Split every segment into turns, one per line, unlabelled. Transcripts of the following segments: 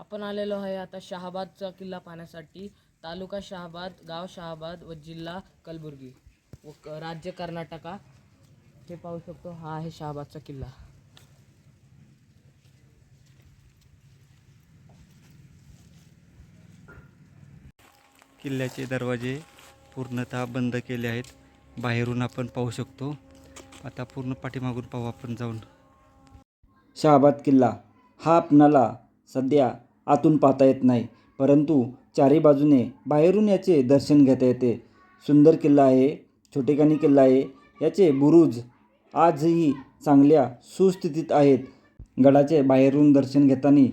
आपण आलेलो आहे आता शहाबादचा किल्ला पाहण्यासाठी. तालुका शहाबाद गाव शहाबाद व जिल्हा कलबुर्गी. व क- राज्य कर्नाटका. हे पाहू शकतो हा आहे शहाबादचा किल्ला.
किल्ल्याचे दरवाजे पूर्णतः बंद केले आहेत. बाहेरून आपण पाहू शकतो. आता पूर्ण पाठीमागून पाहू आपण जाऊन.
शहाबाद किल्ला हा आपणाला सध्या आतून पाहता येत नाही. परंतु चारी बाजूने बाहेरून याचे दर्शन घेता येते. सुंदर किल्ला आहे छोटेखानी किल्ला आहे. याचे बुरुज आजही चांगल्या सुस्थितीत आहेत. गडाचे बाहेरून दर्शन घेताना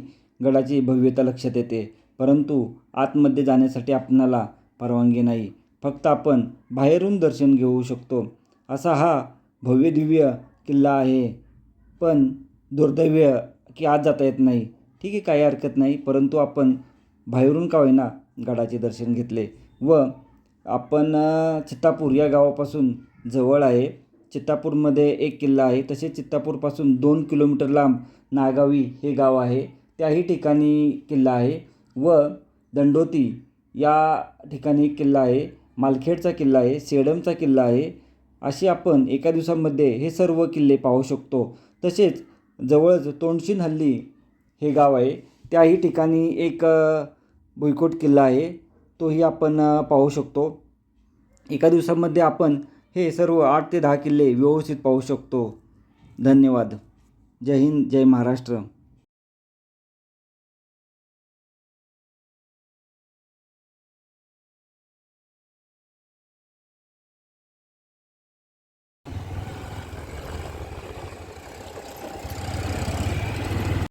गडाची भव्यता लक्षात येते. परंतु आतमध्ये जाण्यासाठी आपणाला परवानगी नाही. फक्त आपण बाहेरून दर्शन घेऊ शकतो. असा हा भव्यदिव्य किल्ला आहे. पण दुर्दैव्य की आज जाता येत नाही. ठीक आहे काही हरकत नाही. परंतु आपण बाहेरून का होईना गडाचे दर्शन घेतले व आपण चित्तापूर या गावापासून जवळ आहे. चित्तापूरमध्ये एक किल्ला आहे. तसेच चित्तापूरपासून दोन किलोमीटर लांब नागावी हे गाव आहे. त्याही ठिकाणी किल्ला आहे व दंडोती या ठिकाणी एक किल्ला आहे. मालखेडचा किल्ला आहे. सेडमचा किल्ला आहे. असे आपण एका दिवसामध्ये हे सर्व किल्ले पाहू शकतो. तसेच जवळच तोंडशीन हल्ली हे गाव आहे. त्याही ठिकाणी एक भुईकोट किल्ला आहे. तोही आपण पाहू शकतो. एका दिवसामध्ये आपण हे सर्व आठ ते दहा किल्ले व्यवस्थित पाहू शकतो. धन्यवाद. जय हिंद जय महाराष्ट्र.